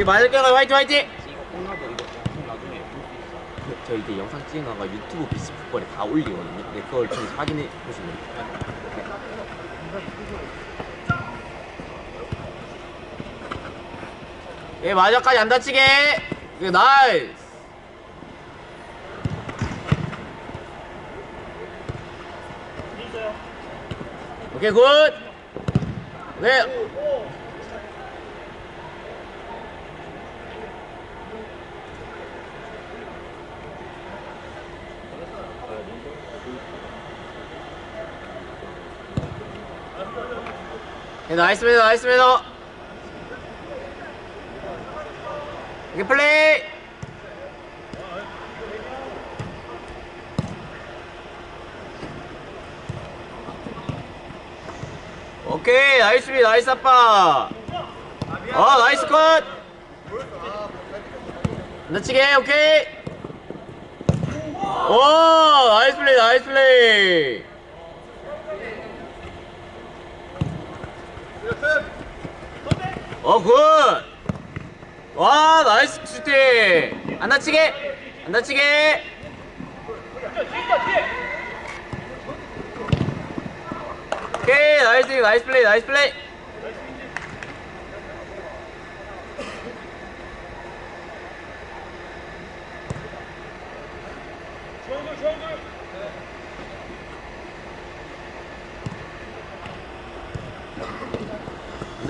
오케이 마이클 화이팅 화이팅. 그, 저 이제 영상 찍어가 유튜브 비스 풋볼에 다 올리거든요. 근데 그걸 좀 확인해 보시면 돼요. 예 마지막까지 안 다치게 예 나이스 오케이 굿 네. 예, 나이스입니다 나이스입니다. 이게 플레이! 오케이 나이스비 나이스 아빠. 어 나이스 컷! 안다치게 오케이. 오 나이스 플레이 나이스 플레이 어 굿! 와 나이스 슈팅! 안 다치게! 안 다치게! 오케이 나이스 나이스 플레이 나이스 플레이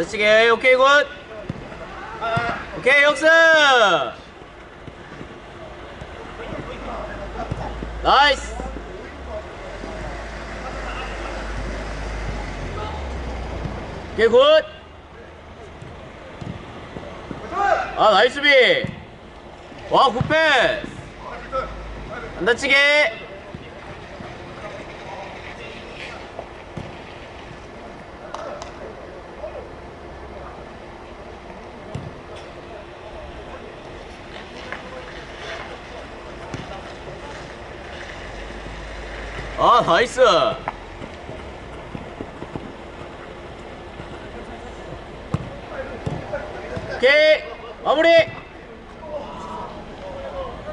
안 다치게. 오케이 굿. 오케이 역습. 나이스. 오케이 굿아 나이스 비와 굿패스. 안 다치게 아 나이스. 오케이 마무리.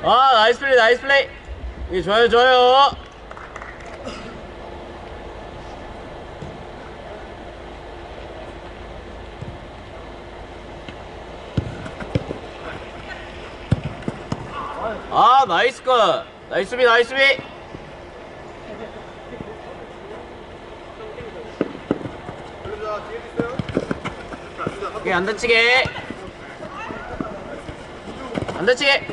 아 나이스 플레이 나이스 플레이. 이게 좋아요 좋아요. 아 나이스 컷. 나이스 비 나이스 비 오케이 안 다치게. 안 다치게.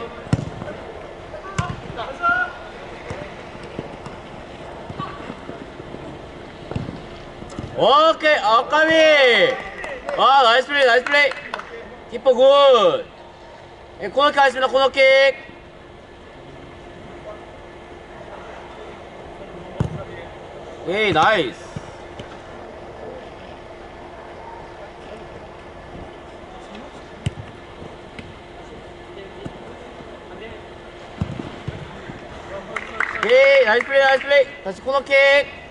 오케이 아까비. 아 나이스 플레이 나이스 플레이. 키퍼 굿. 예, 코너킥 하겠습니다 코너킥 에이 나이스 오케이 나이스 플레이 나이스 플레이 다시 코너킥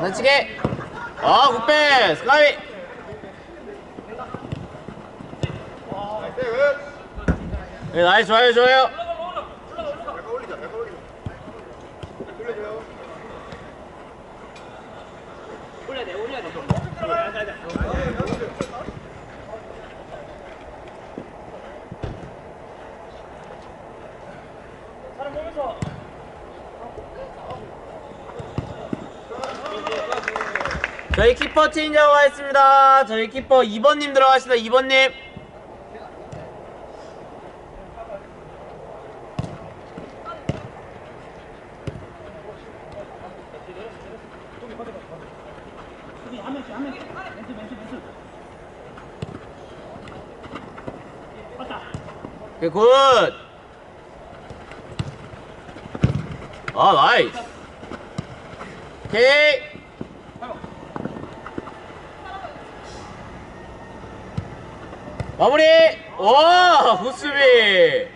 다치게. 아 굿패. 스카이. 네, 나이스. 좋아요 좋아요 저희 키퍼 체인지하고 가겠습니다. 저희 키퍼 2번님 들어가겠습니다. 2번님. 오케이 굿! 아 나이스. 오케이 마무리! 오! 굿수비!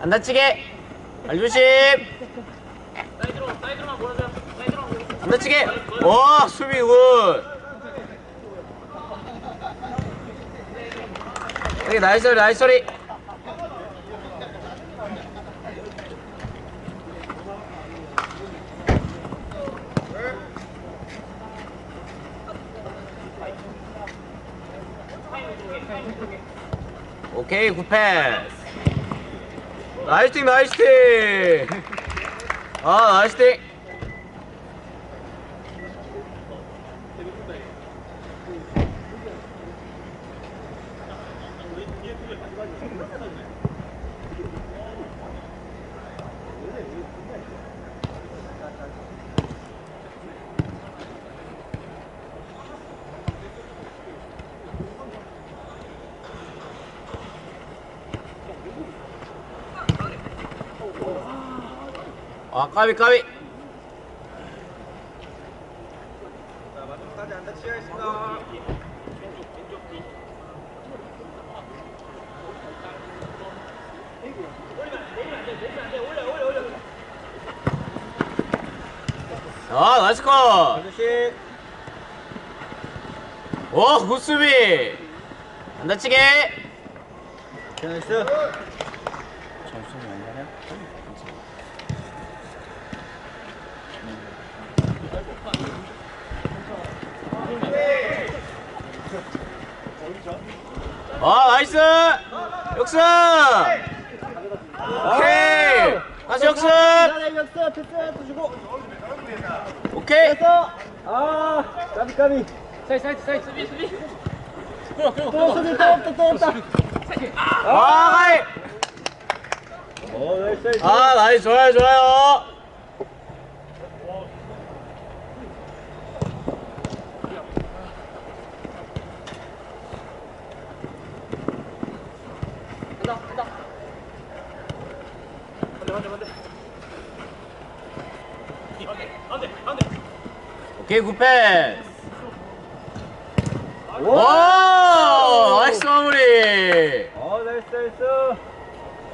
안 다치게! 발 조심! 안 다치게! 오! 수비 굿! 여기 나이스 소리, 나이스 소리! 오케이 굿패스 나이스 팀 나이스 팀아 나이스 팀 아 까비 까비 마지막까지 안 다치겠습니다. 아 나이스 컷 아저씨. 오, 굿수비! 안 다치게! 나이스. 아, 나이스! 역습! 오케이! 다시 역습! 역습 패스 또 주고. 오케이! 됐어. 아, 까비 까비. 사이드 사이드 사이드 수비 수비 또 수비 또 없다 또 없다. 아, 가이! 어, 나이스 나이스. 아, 나이스, 좋아요, 좋아요! 오케이, 굿패스! 오! 나이스 마무리! 어, 나이스 나이스.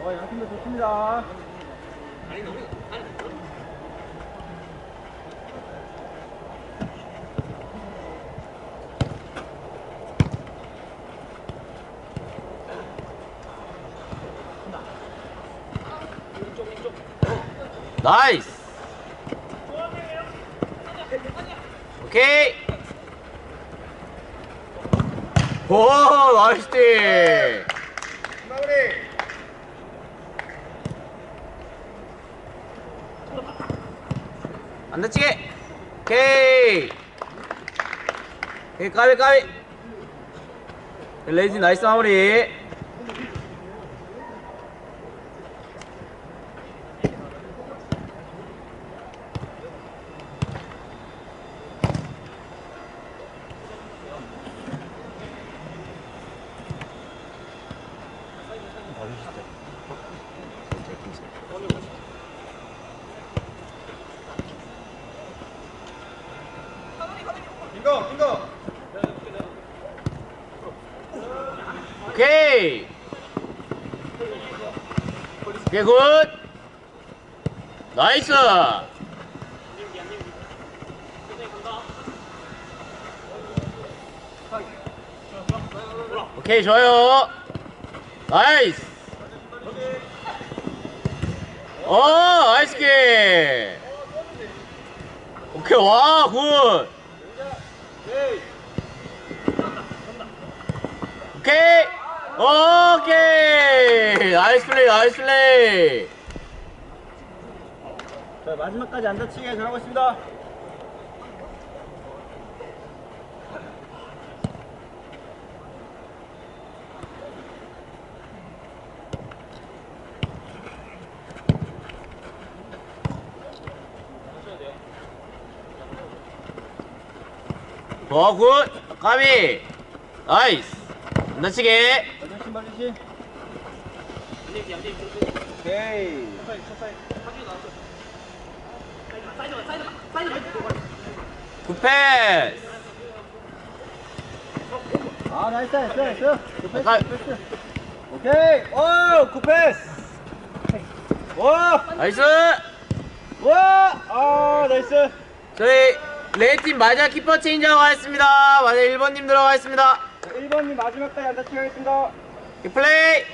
어, 양팀도 좋습니다. 나이스! 오케이! 오, 나이스 팀! 안 다치게! 오케이! 오케이, 까비, 까비! 레이지 나이스 마무리! 빙고 빙고. 오케이! 오케이, 굿! 나이스! 오케이, 좋아요! 나이스! 어, 나이스 킥! 오케이, 와, 굿! 오케이! 오케이! 나이스 플레이, 나이스 플레이! 자, 마지막까지 안 다치게 잘하고 있습니다. 어, 굿! 까비! 나이스! 안 다치게! 발전신 발전신. 오케이. 굿패스! 아, 나이스, 나이스, 나이스. 굿패스, 아, 굿패스. 오케이. 오, 굿패스. 와, 나이스! 와, 아, 나이스. 저희 레이팀 마지막 키퍼 체인지하고 가겠습니다. 마지막 1번님 들어가겠습니다. 1번님 마지막까지 안 다치게 하겠습니다. 플레이!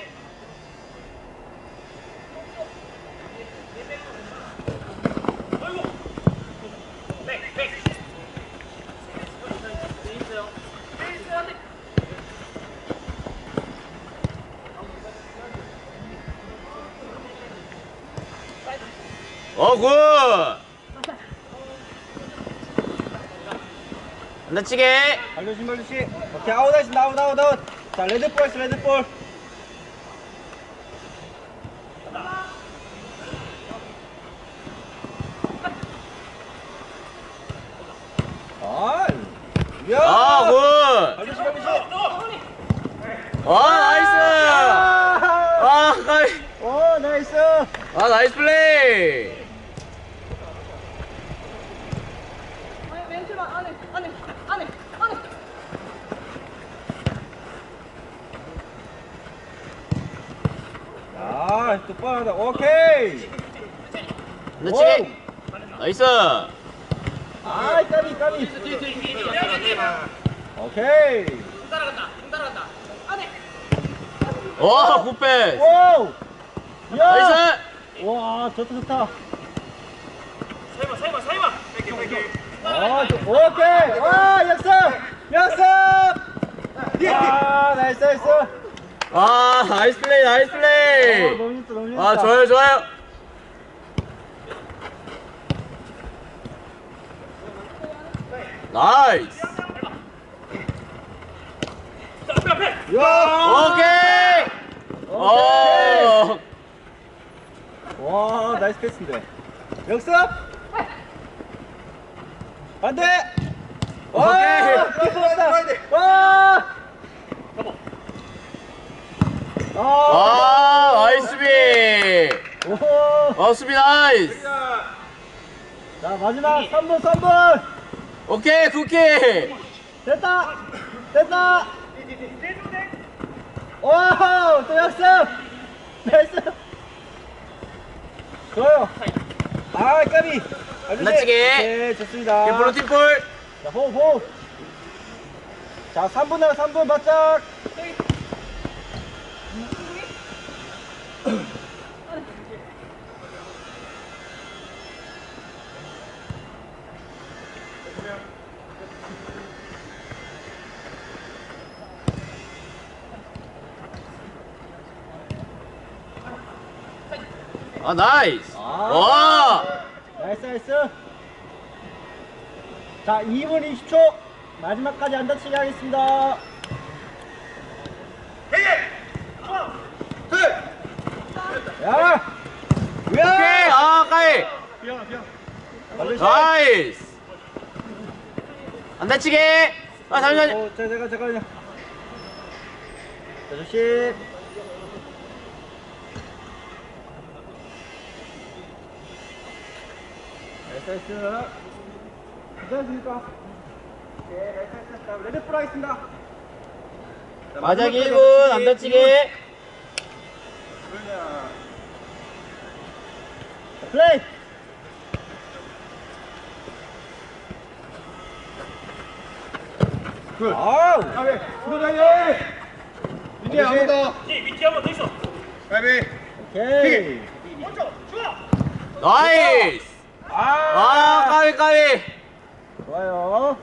어, 굿! 안 다치게! 발로신, 발로신. 오케이, 아웃 하겠습니다. 아웃, 아웃, 아웃. 자, 레드볼 했어, 레드볼. 아, 야. 아, 굿! 발로신, 발로신. 아, 나이스! 아, 아! 오, 나이스. 아, 나이스 플레이! 왼쪽만 안에 안에 안에 안에 야, 똑바로 하다. 오케이. 안 다치게! 나이스! 아, 까비, 까비. 오케이. 와, 굿패스! 오! 야! 나이스! 와, 좋다, 좋다. 사이마, 사이마, 사이마! 아, 저- 오케이! 와, 역습! 역습! 아, 나이스, 나이스! 아, 나이스 플레이, 나이스 어, 플레이! 너무 좋다, 너무 좋다. 아, 좋아요, 좋아요! 나이스! 야! 오케이! 오케이! 어! 와, 나이스 패스인데. 역습! 안 돼! 오케이. 와, 기뻐한다! 와! 아, 아, 나이스 수비! 오! 어, 수비 나이스! 자, 마지막 3분, 3분! 오케이, 쿠키! 됐다! 됐다! 와우! 또 역습! 나이스! 좋아요! 아, 까비! 끝났지게. 오케이, 좋습니다. 블루 팀볼! 자, 호흡, 호흡! 자, 3분 나 3분 바짝! 아 나이스 아. 와 나이스 나이스 자 2분 20초 마지막까지 안 다치게 하겠습니다 야! 오케이! 아, 까이! 나이스! 안 다치게! 아, 잠시만요! 어, 제가, 제가, 제가. 1 0 나이스. 괜찮습니까? 네, 나이스. 자, 레드풀 하겠습니다. 자, 마지막 마지막까지 1분, 안! 자, 플레이! 굿. 아우! 수고장님! 이제 한번 더. 오케이. 나이스! 아, 까비, 까비! 좋아요.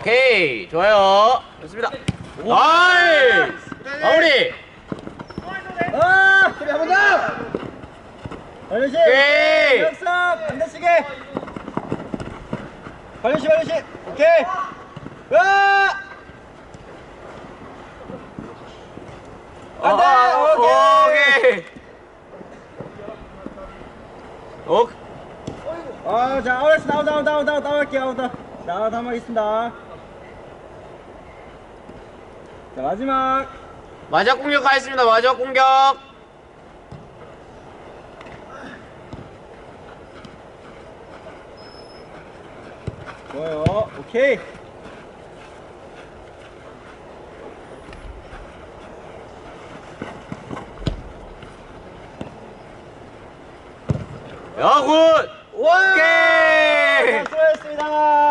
오케이, 좋아요. 좋습니다. 나이스! 마무리! 아! 소리 한번 더! 오케이. 역습! 안 다치게! 발려시, 발려시! 오케이! 으아! 안 돼! 어, 오케이! 오케이. 오, 아, 자, 아웃, 나웃, 나웃, 나웃, 나웃, 나웃 할게요, 아웃. 나웃 한번 하겠습니다. 자, 마지막. 마지막 공격 하겠습니다. 마지막 공격. 좋아요. 오케이. 야, 굿! 와! 오케이! 수고하셨습니다.